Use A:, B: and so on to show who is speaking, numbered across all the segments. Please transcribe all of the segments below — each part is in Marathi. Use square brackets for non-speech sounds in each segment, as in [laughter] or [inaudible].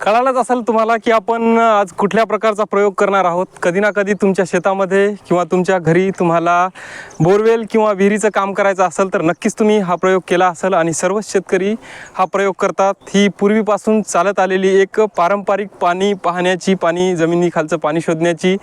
A: कळालंच असेल तुम्हाला की आपण आज कुठल्या प्रकारचा प्रयोग करणार आहोत? कधी ना कधी तुमच्या शेतामध्ये किंवा तुमच्या घरी तुम्हाला बोरवेल किंवा विहिरीचं काम करायचं असेल तर नक्कीच तुम्ही हा प्रयोग केला असेल आणि सर्वच शेतकरी हा प्रयोग करतात. ही पूर्वीपासून चालत आलेली एक पारंपरिक पाणी पाहण्याची पाणी जमिनीखालचं पाणी शोधण्याची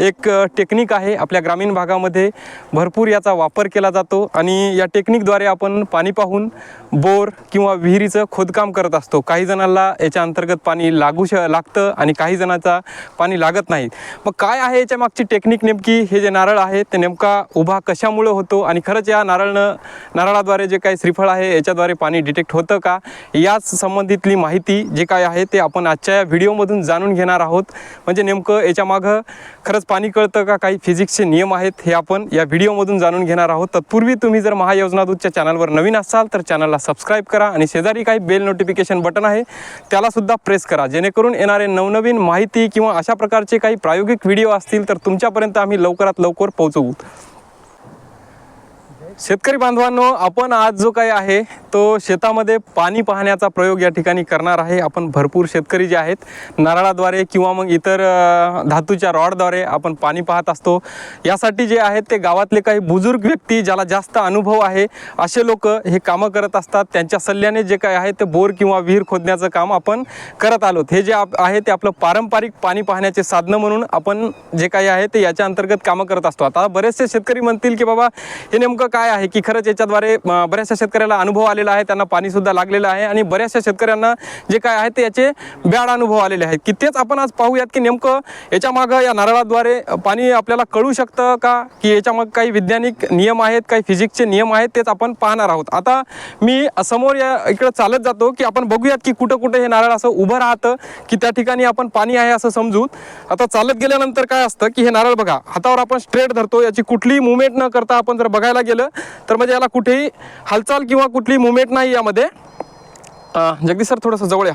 A: एक टेक्निक आहे. आपल्या ग्रामीण भागामध्ये भरपूर याचा वापर केला जातो आणि या टेक्निकद्वारे आपण पाणी पाहून बोर किंवा विहिरीचं खोदकाम करत असतो. काही जणांना याच्या अंतर्गत पाणी लागू श लागतं आणि काही जणांचा पाणी लागत नाही. मग काय आहे याच्या मागची टेक्निक नेमकी? हे जे नारळ आहे ते नेमका उभा कशामुळं होतो? आणि खरंच या नारळनं नारळाद्वारे जे काही श्रीफळ आहे याच्याद्वारे पाणी डिटेक्ट होतं का? याच संबंधितली माहिती जे काय आहे ते आपण आजच्या या व्हिडिओमधून जाणून घेणार आहोत. म्हणजे नेमकं याच्या मागं खरंच पाणी कळतं का? काही फिजिक्सचे नियम आहेत हे आपण या व्हिडिओमधून जाणून घेणार आहोत. तत्पूर्वी तुम्ही जर महायोजना दूतच्या चॅनलवर नवीन असाल तर चॅनलला सबस्क्राईब करा आणि शेजारी काही बेल नोटिफिकेशन बटन आहे त्याला सुद्धा प्रेस करा. जेणेकरून येणारे नवनवीन माहिती किंवा अशा प्रकारचे काही प्रायोगिक व्हिडिओ असतील तर तुमच्यापर्यंत आम्ही लवकरात लवकर पोहोचवू. शेतकरी बांधवांनो आपण आज जो काही आहे तो शेतामध्ये पाणी पाहण्याचा प्रयोग या ठिकाणी करणार आहे. आपण भरपूर शेतकरी जे आहेत नारळाद्वारे किंवा मग इतर धातूच्या रॉडद्वारे आपण पाणी पाहत असतो. यासाठी जे आहेत ते गावातले काही बुजुर्ग व्यक्ती ज्याला जास्त अनुभव आहे असे लोक हे कामं करत असतात. त्यांच्या सल्ल्याने जे काय आहे ते बोर किंवा विहीर खोदण्याचं काम आपण करत आलोत. हे जे आप आहे ते आपलं पारंपरिक पाणी पाहण्याचे साधनं म्हणून आपण जे काही आहे ते याच्या अंतर्गत कामं करत असतो. आता बरेचसे शेतकरी म्हणतील की बाबा हे नेमकं काय काय आहे की खरंच याच्याद्वारे बऱ्याचशा शेतकऱ्याला अनुभव आलेला आहे त्यांना पाणीसुद्धा लागलेलं आहे आणि बऱ्याचशा शेतकऱ्यांना जे काय आहे ते याचे बॅड अनुभव आलेले आहेत. की तेच आपण आज पाहूयात की नेमकं याच्या मागं या नारळाद्वारे पाणी आपल्याला कळू शकतं का? की याच्यामागं काही वैज्ञानिक नियम आहेत काही फिजिक्सचे नियम आहेत तेच आपण पाहणार आहोत. आता मी समोर या इकडं चालत जातो की आपण बघूयात की कुठं कुठं हे नारळ असं उभं राहतं की त्या ठिकाणी आपण पाणी आहे असं समजून आता चालत गेल्यानंतर काय असतं की हे नारळ बघा हातावर आपण स्ट्रेट धरतो याची कुठलीही मुवमेंट न करता आपण जर बघायला गेलं तर म्हणजे याला कुठेही हालचाल किंवा कुठलीही मुवमेंट नाही यामध्ये. जगदीश सर थोडंसं जवळ या.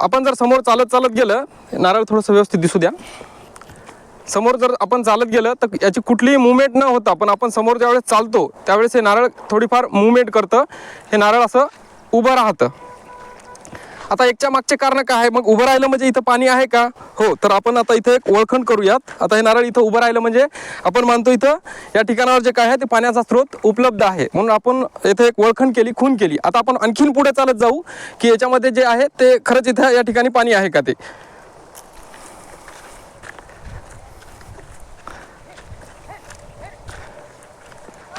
A: आपण जर समोर चालत चालत गेलं नारळ थोडंसं व्यवस्थित दिसू द्या. समोर जर आपण चालत गेलं तर याची कुठलीही मुवमेंट न होता पण आपण समोर ज्यावेळेस चालतो त्यावेळेस हे नारळ थोडीफार मुवमेंट करतं. हे नारळ असं उभं राहतं. आता एकच्या मागचे कारण काय आहे? मग उभं राहिलं म्हणजे इथं पाणी आहे का? हो तर आपण आता इथे एक ओळखण करूयात. आता हे नारळ इथं उभं राहिलं म्हणजे आपण मानतो इथं या ठिकाणावर जे काय आहे ते पाण्याचा स्रोत उपलब्ध आहे. म्हणून आपण इथे एक ओळखण केली खून केली. आता आपण आणखीन पुढे चालत जाऊ की याच्यामध्ये जे आहे ते खरंच इथं या ठिकाणी पाणी आहे का ते?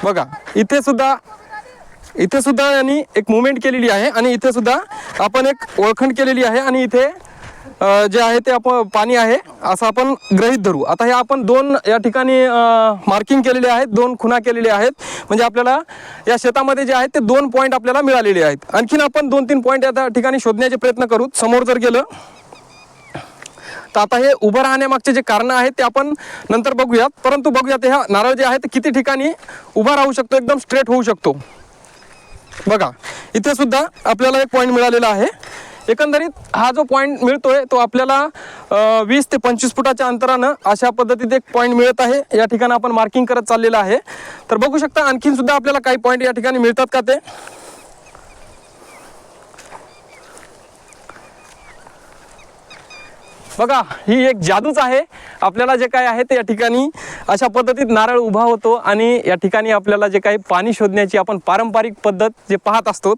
A: बघा इथे सुद्धा इथे सुद्धा यांनी एक मुवमेंट केलेली आहे आणि इथे सुद्धा आपण एक ओळखण केलेली आहे आणि इथे जे आहे ते आपण पाणी आहे असं आपण गृहीत धरू. आता हे आपण दोन या ठिकाणी मार्किंग केलेले आहेत दोन खुणा केलेले आहेत. म्हणजे आपल्याला या शेतामध्ये जे आहेत ते दोन पॉईंट आपल्याला मिळालेले आहेत. आणखीन आपण दोन तीन पॉईंट या ठिकाणी शोधण्याचे प्रयत्न करू. समोर जर गेलं तर आता हे उभं राहण्यामागचे जे कारणं आहेत ते आपण नंतर बघूयात. परंतु बघूयात ह्या नारळ जे आहे ते किती ठिकाणी उभा राहू शकतो एकदम स्ट्रेट होऊ शकतो. बघा इथे सुद्धा आपल्याला एक पॉईंट मिळालेला आहे. एकंदरीत हा जो पॉईंट मिळतोय तो आपल्याला वीस ते पंचवीस फुटाच्या अंतरानं अशा पद्धतीत एक पॉईंट मिळत आहे. या ठिकाणी आपण मार्किंग करत चाललेलं आहे. तर बघू शकता आणखीन सुद्धा आपल्याला काही पॉईंट या ठिकाणी मिळतात का ते? बघा ही एक जादूच आहे. आपल्याला जे काय आहे ते या ठिकाणी अशा पद्धतीत नारळ उभा होतो आणि या ठिकाणी आपल्याला जे काही पाणी शोधण्याची आपण पारंपरिक पद्धत जे पाहत असतो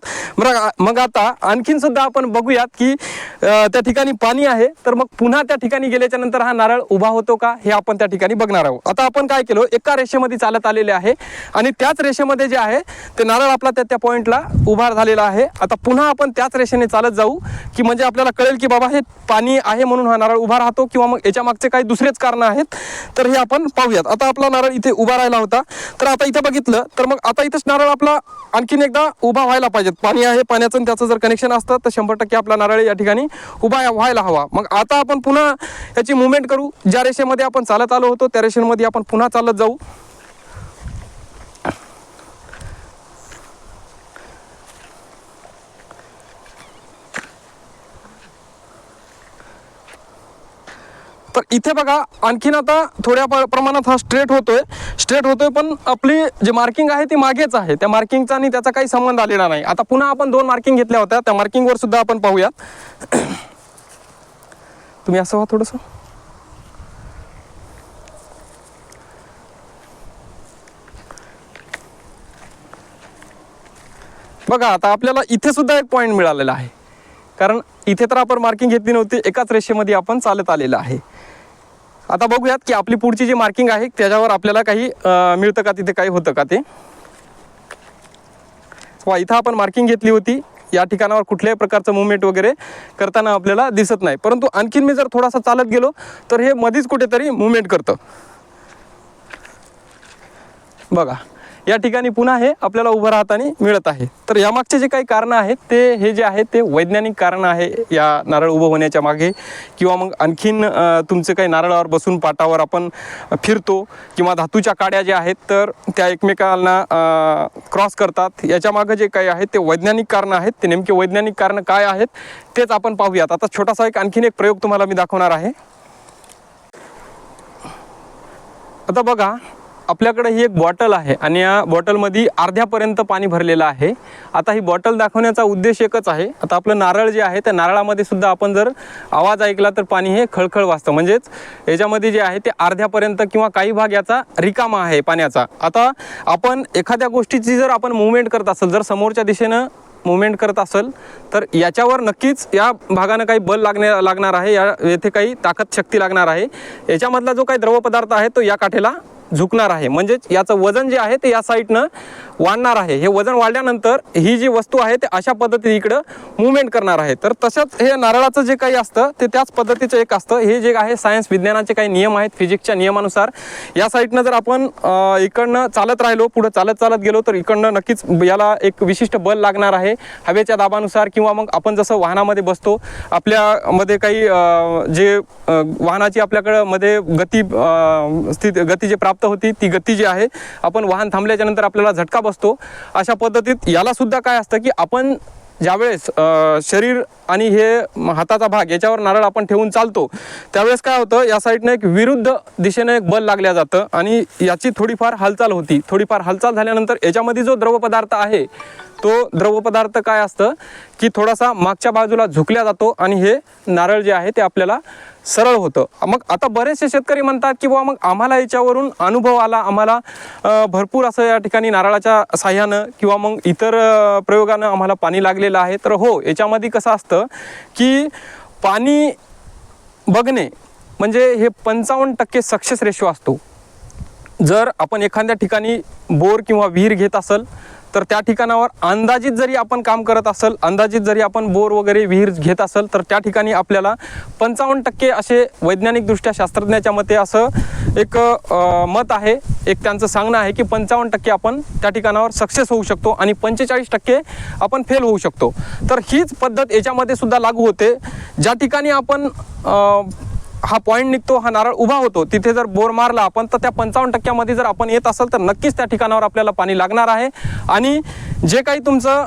A: मग आता आणखीन सुद्धा आपण बघूयात की त्या ठिकाणी पाणी आहे. तर मग पुन्हा त्या ठिकाणी गेल्याच्यानंतर हा नारळ उभा होतो का हे आपण त्या ठिकाणी बघणार आहोत. आता आपण काय केलं एका रेषेमध्ये चालत आलेले आहे आणि त्याच रेषेमध्ये जे आहे ते नारळ आपला त्या त्या पॉईंटला उभा झालेला आहे. आता पुन्हा आपण त्याच रेषेने चालत जाऊ की म्हणजे आपल्याला कळेल की बाबा हे पाणी आहे म्हणून हा नारळ उभा राहतो किंवा मग याच्या मागचे काही दुसरेच कारण आहेत तर हे आपण पाहूयात. आता आपला नारळ इथे उभा राहिला होता. तर आता इथं बघितलं तर मग आता इथंच नारळ आपला आणखीन एकदा उभा व्हायला पाहिजेत. पाणी आहे पाण्याचं त्याचं जर कनेक्शन असतं तर शंभर टक्के आपला नारळ या ठिकाणी उभा व्हायला हवा. मग आता आपण पुन्हा याची मुवमेंट करू. ज्या रेषेमध्ये आपण चालत आलो होतो त्या रेषेमध्ये आपण पुन्हा चालत जाऊ. तर इथे बघा आणखीन आता थोड्या प्रमाणात हा स्ट्रेट होतोय. स्ट्रेट होतोय पण आपली जे मार्किंग आहे ती मागेच आहे. त्या मार्किंगचा आणि त्याचा काही संबंध आलेला नाही. आता पुन्हा आपण दोन मार्किंग घेतल्या होत्या. त्या मार्किंगवर सुद्धा आपण पाहूयात. [clears throat] तुम्ही असं व्हा थोडंसं. बघा आता आपल्याला इथे सुद्धा एक पॉईंट मिळालेला आहे. कारण इथे तर आपण मार्किंग घेतली नव्हती. एकाच रेषेमध्ये आपण चालत आलेलं आहे. आता बघूयात की आपली पुढची जी मार्किंग आहे त्याच्यावर आपल्याला काही मिळतं का तिथे काही होतं का ते? वा इथं आपण मार्किंग घेतली होती. या ठिकाणावर कुठल्याही प्रकारचं मुवमेंट वगैरे करताना आपल्याला दिसत नाही. परंतु आणखीन मी जर थोडासा चालत गेलो तर हे मधीच कुठेतरी मुवमेंट करतं. बघा. या ठिकाणी पुन्हा हे आपल्याला उभं राहताना मिळत आहे. तर यामागचे जे काही कारणं आहेत ते हे जे आहे ते वैज्ञानिक कारण आहे या नारळ उभं होण्याच्या मागे. किंवा मग आणखीन तुमचं तुमचे काही नारळावर बसून पाटावर आपण फिरतो किंवा धातूच्या काड्या ज्या आहेत तर त्या एकमेकांना क्रॉस करतात. याच्या मागं जे काही आहे ते वैज्ञानिक कारणं आहेत. ते नेमके वैज्ञानिक कारणं काय आहेत तेच आपण पाहूयात. आता छोटासा एक आणखीन एक प्रयोग तुम्हाला मी दाखवणार आहे. आता बघा आपल्याकडे ही एक बॉटल आहे आणि या बॉटलमध्ये अर्ध्यापर्यंत पाणी भरलेलं आहे. आता ही बॉटल दाखवण्याचा उद्देश एकच आहे. आता आपलं नारळ जे आहे त्या नारळामध्ये सुद्धा आपण जर आवाज ऐकला तर पाणी हे खळखळ वाजतं. म्हणजेच याच्यामध्ये जे आहे ते अर्ध्यापर्यंत किंवा काही भाग याचा रिकामा आहे पाण्याचा. आता आपण एखाद्या गोष्टीची जर आपण मुवमेंट करत असेल जर समोरच्या दिशेनं मुवमेंट करत असेल तर याच्यावर नक्कीच या भागानं काही बल लागणे लागणार आहे. या येथे काही ताकद शक्ती लागणार आहे. याच्यामधला जो काही द्रवपदार्थ आहे तो या काठेला झुकणार आहे. म्हणजेच याचं वजन जे आहे ते या साईडनं वाढणार आहे. हे वजन वाढल्यानंतर ही जी वस्तू आहे ते अशा पद्धतीने इकडं मुवमेंट करणार आहे. तर तसंच हे नारळाचं जे काही असतं ते त्याच पद्धतीचं एक असतं. हे जे आहे सायन्स विज्ञानाचे काही नियम आहेत फिजिक्सच्या नियमानुसार. या साईडनं जर आपण इकडनं चालत राहिलो पुढं चालत चालत गेलो तर इकडनं नक्कीच याला एक विशिष्ट बल लागणार आहे. हवेच्या दाबानुसार किंवा मग आपण जसं वाहनामध्ये बसतो आपल्यामध्ये काही जे वाहनाची आपल्याकडं मध्ये गती स्थिती गती जे प्राप्त होती ती गती जी आहे आपण वाहन थांबल्याच्या नंतर आपल्याला झटका बसतो. अशा पद्धतीत यालासुद्धा काय असतं की आपण ज्यावेळेस शरीर आणि हे हाताचा भाग याच्यावर नारळ आपण ठेवून चालतो त्यावेळेस काय होतं या साईडनं एक विरुद्ध दिशेनं एक बल लागल्या जातं आणि याची थोडीफार हालचाल होती. थोडीफार हालचाल झाल्यानंतर याच्यामध्ये जो द्रवपदार्थ आहे तो द्रवपदार्थ काय असतं की थोडासा मागच्या बाजूला झुकल्या जातो आणि हे नारळ जे आहे ते आपल्याला सरळ होतं. मग आता बरेचसे शेतकरी म्हणतात की बुवा मग आम्हाला याच्यावरून अनुभव आला आम्हाला भरपूर असं या ठिकाणी नारळाच्या साह्यानं किंवा मग इतर प्रयोगानं आम्हाला पाणी लागलेलं आहे. तर हो याच्यामध्ये कसं असतं की पाणी बघणे म्हणजे हे पंचावन्न टक्के सक्सेस रेशो असतो. जर आपण एखाद्या ठिकाणी बोर किंवा विहीर घेत असेल तर त्या ठिकाणावर अंदाजित जरी आपण काम करत असेल अंदाजित जरी आपण बोर वगैरे विहीर घेत असेल तर त्या ठिकाणी आपल्याला पंचावन्न टक्के असे वैज्ञानिकदृष्ट्या शास्त्रज्ञाच्या मते असं एक मत आहे. एक त्यांचं सांगणं आहे की पंचावन्न टक्के आपण त्या ठिकाणावर सक्सेस होऊ शकतो आणि पंचेचाळीस टक्के आपण फेल होऊ शकतो. तर हीच पद्धत याच्यामध्ये सुद्धा लागू होते. ज्या ठिकाणी आपण हा पॉईंट निघतो हा नारळ उभा होतो. तिथे जर बोर मारला आपण तर त्या पंचावन्न टक्क्यामध्ये जर आपण येत असेल तर नक्कीच त्या ठिकाणावर आपल्याला पाणी लागणार आहे. आणि जे काही तुमचं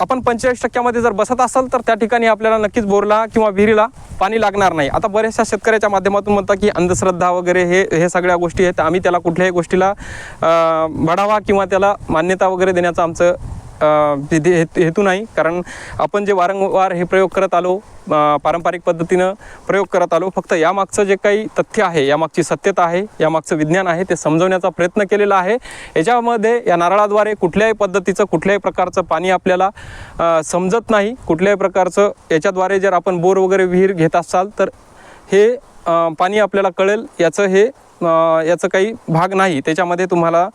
A: आपण पंचेचाळीस टक्क्यामध्ये जर बसत असाल तर त्या ठिकाणी आपल्याला नक्कीच बोरला किंवा विहिरीला पाणी लागणार नाही. आता बऱ्याचशा शेतकऱ्याच्या माध्यमातून म्हणतात की अंधश्रद्धा वगैरे हे हे सगळ्या गोष्टी आहेत. आम्ही त्याला कुठल्याही गोष्टीला बढावा किंवा त्याला मान्यता वगैरे देण्याचं आमचं अ, हेतू नाही. कारण आपण जे वारंवार हे प्रयोग करत आलो पारंपरिक पद्धतीनं प्रयोग करत आलो फक्त यामागचं जे काही तथ्य आहे यामागची सत्यता आहे यामागचं विज्ञान आहे ते समजवण्याचा प्रयत्न केलेला आहे. याच्यामध्ये या नारळाद्वारे कुठल्याही पद्धतीचं कुठल्याही प्रकारचं पाणी आपल्याला समजत नाही. कुठल्याही प्रकारचं याच्याद्वारे जर आपण बोर वगैरे विहीर घेत असाल तर हे पाणी आपल्याला कळेल. याचं हे याचं काही भाग नाही. त्याच्यामध्ये तुम्हाला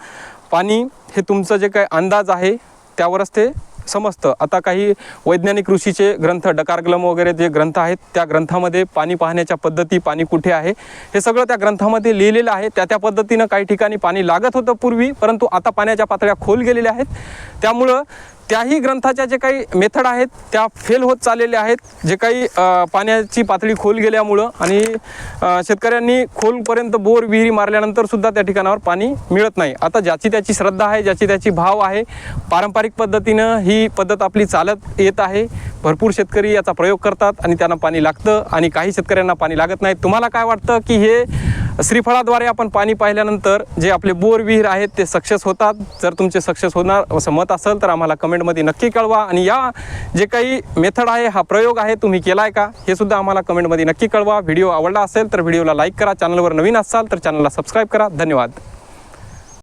A: पाणी हे तुमचं जे काही अंदाज आहे त्यावरच ते समजतं. आता काही वैज्ञानिक ऋषीचे ग्रंथ डकारग्लम वगैरे जे ग्रंथ आहेत त्या ग्रंथामध्ये पाणी पाहण्याच्या पद्धती पाणी कुठे आहे हे सगळं त्या ग्रंथामध्ये लिहिलेलं आहे. त्या त्या पद्धतीनं काही ठिकाणी पाणी लागत होतं पूर्वी परंतु आता पाण्याच्या पातळ्या खोल गेलेल्या आहेत. त्यामुळं त्याही ग्रंथाच्या जे काही मेथड आहेत त्या फेल होत चाललेल्या आहेत. जे काही पाण्याची पातळी खोल गेल्यामुळं आणि शेतकऱ्यांनी खोलपर्यंत बोर विहिरी मारल्यानंतर सुद्धा त्या ठिकाणावर पाणी मिळत नाही. आता ज्याची त्याची श्रद्धा आहे ज्याची त्याची भाव आहे पारंपरिक पद्धतीनं ही पद्धत आपली चालत येत आहे. भरपूर शेतकरी याचा प्रयोग करतात आणि त्यांना पाणी लागतं आणि काही शेतकऱ्यांना पाणी लागत नाही. तुम्हाला काय वाटतं की हे श्रीफळाद्वारे आपण पाणी पाहिल्यानंतर जे आपले बोर विहीर आहेत ते सक्सेस होतात. जर तुमचे सक्सेस होणार असं मत असेल तर आम्हाला कमेंटमध्ये नक्की कळवा. आणि या जे काही मेथड आहे हा प्रयोग आहे तुम्ही केला आहे का? हे सुद्धा आम्हाला कमेंटमध्ये नक्की कळवा. व्हिडिओ आवडला असेल तर व्हिडिओला लाईक करा. चॅनलवर नवीन असाल तर चॅनलला सबस्क्राईब करा. धन्यवाद.